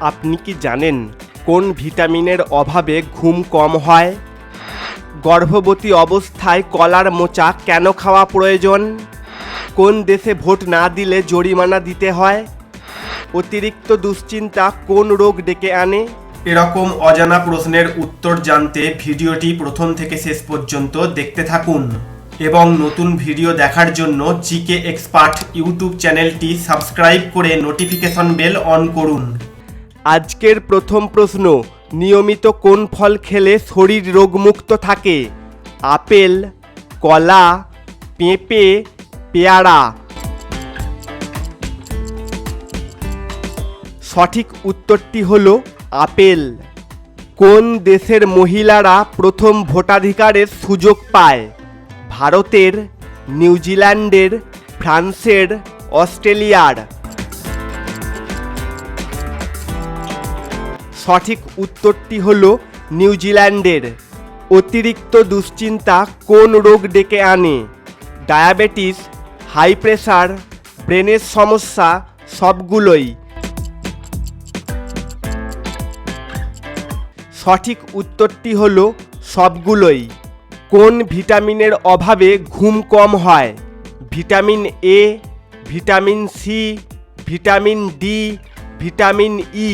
আপনি কি জানেন কোন ভিটামিনের অভাবে ঘুম কম হয়? গর্ভবতী অবস্থায় কলার মোচা কেন খাওয়া প্রয়োজন? কোন দেশে ভোট না দিলে জরিমানা দিতে হয়? অতিরিক্ত দুশ্চিন্তা কোন রোগ ডেকে আনে? এরকম অজানা প্রশ্নের উত্তর জানতে ভিডিওটি প্রথম থেকে শেষ পর্যন্ত দেখতে থাকুন এবং নতুন ভিডিও দেখার জন্য জিকে এক্সপার্ট ইউটিউব চ্যানেলটি সাবস্ক্রাইব করে নোটিফিকেশন বেল অন করুন। আজকের প্রথম প্রশ্ন, নিয়মিত কোন ফল খেলে শরীর রোগমুক্ত থাকে? আপেল, কলা, পেঁপে, পেয়ারা। সঠিক উত্তরটি হল আপেল। কোন দেশের মহিলারা প্রথম ভোটাধিকারের সুযোগ পায়? ভারতের, নিউজিল্যান্ডের, ফ্রান্সের, অস্ট্রেলিয়ার। সঠিক উত্তরটি হল নিউজিল্যান্ডের। অতিরিক্ত দুশ্চিন্তা কোন রোগ ডেকে আনে? ডায়াবেটিস, হাই প্রেশার ব্রেনের সমস্যা, সবগুলোই। সঠিক উত্তরটি হল সবগুলোই। কোন ভিটামিনের অভাবে ঘুম কম হয়? Vitamin A, vitamin C, vitamin D, vitamin E.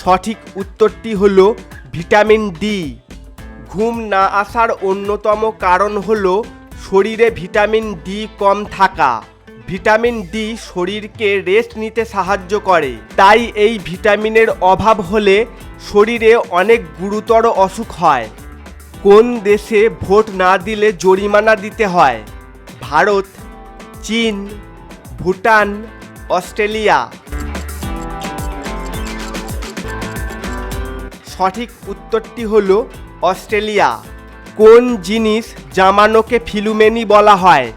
সঠিক উত্তরটি হল ভিটামিন ডি। ঘুম না আসার অন্যতম কারণ হল শরীরে ভিটামিন ডি কম থাকা। ভিটামিন ডি শরীরকে রেস্ট নিতে সাহায্য করে। তাই এই ভিটামিনের অভাব হলে শরীরে অনেক গুরুতর অসুখ হয়। কোন দেশে ভোট না দিলে জরিমানা দিতে হয়? ভারত, চীন, ভুটান, অস্ট্রেলিয়া। সঠিক উত্তরটি হল অস্ট্রেলিয়া। কোন জিনিস জামানোকে ফিলুমেনি বলা হয়?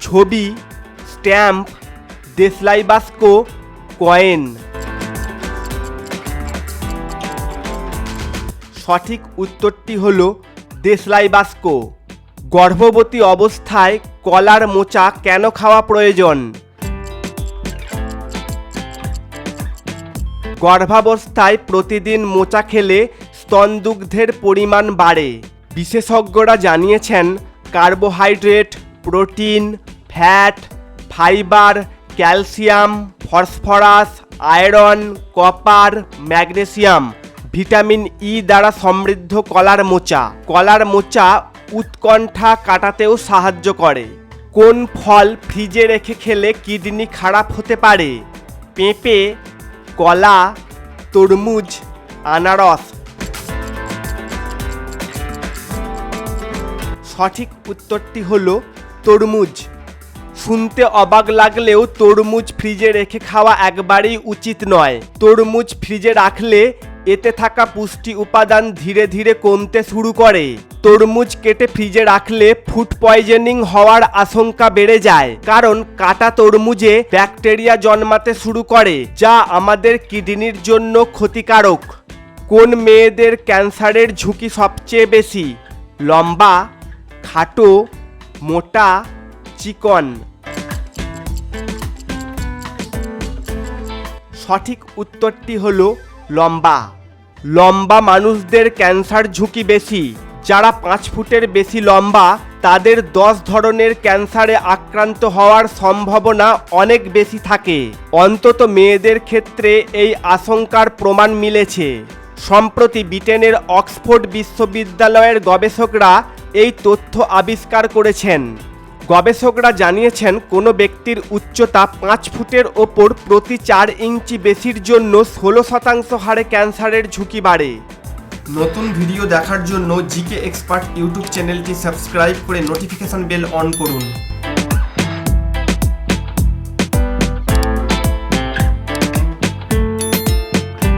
ছবি, স্ট্যাম্প, দেশলাইবাস্কো, কয়েন। সঠিক উত্তরটি হল দেশলাইবাস্কো। গর্ভবতী অবস্থায় কলার মোচা কেন খাওয়া প্রয়োজন? গর্ভাবস্থায় প্রতিদিন মোচা খেলে স্তনদুগ্ধের পরিমাণ বাড়ে। বিশেষজ্ঞরা জানিয়েছেন, carbohydrate, protein, fat, fibre, calcium, phosphorus, iron, copper, magnesium, vitamin E দ্বারা সমৃদ্ধ কলার মোচা। কলার মোচা উৎকণ্ঠা কাটাতেও সাহায্য করে। কোন ফল ফ্রিজে রেখে খেলে কিডনি খারাপ হতে পারে? পেঁপে কলা, তরমুজ, আনারস। সঠিক উত্তরটি হলো তরমুজ। শুনতে অবাক লাগলেও তরমুজ ফ্রিজে রেখে খাওয়া একবারেই উচিত নয়। তরমুজ ফ্রিজে রাখলে এতে থাকা পুষ্টি উপাদান ধীরে ধীরে কমতে শুরু করে। তরমুজ কেটে ফ্রিজে রাখলে ফুড পয়জনিং হওয়ার আশঙ্কা বেড়ে যায়, কারণ কাটা তরমুজে ব্যাকটেরিয়া জন্মাতে শুরু করে, যা আমাদের কিডনির জন্য ক্ষতিকারক। কোন মেয়েদের ক্যান্সারের ঝুঁকি সবচেয়ে বেশি? লম্বা, খাটো, মোটা, চিকন। সঠিক উত্তরটি হলো লম্বা। লম্বা মানুষদের ক্যান্সার ঝুঁকি বেশি। যারা পাঁচ ফুটের বেশি লম্বা, তাদের দশ ধরনের ক্যান্সারে আক্রান্ত হওয়ার সম্ভাবনা অনেক বেশি থাকে। অন্তত মেয়েদের ক্ষেত্রে এই আশঙ্কার প্রমাণ মিলেছে। সম্প্রতি ব্রিটেনের অক্সফোর্ড বিশ্ববিদ্যালয়ের গবেষকরা এই তথ্য আবিষ্কার করেছেন। গবেষকরা জানিয়েছেন, কোনো ব্যক্তির উচ্চতা পাঁচ ফুটের ওপর প্রতি চার ইঞ্চি বেশির জন্য ষোলো শতাংশ হারে ক্যান্সারের ঝুঁকি বাড়ে। নতুন ভিডিও দেখার জন্য জিকে এক্সপার্ট ইউটিউব চ্যানেলটি সাবস্ক্রাইব করে নোটিফিকেশন বেল অন করুন।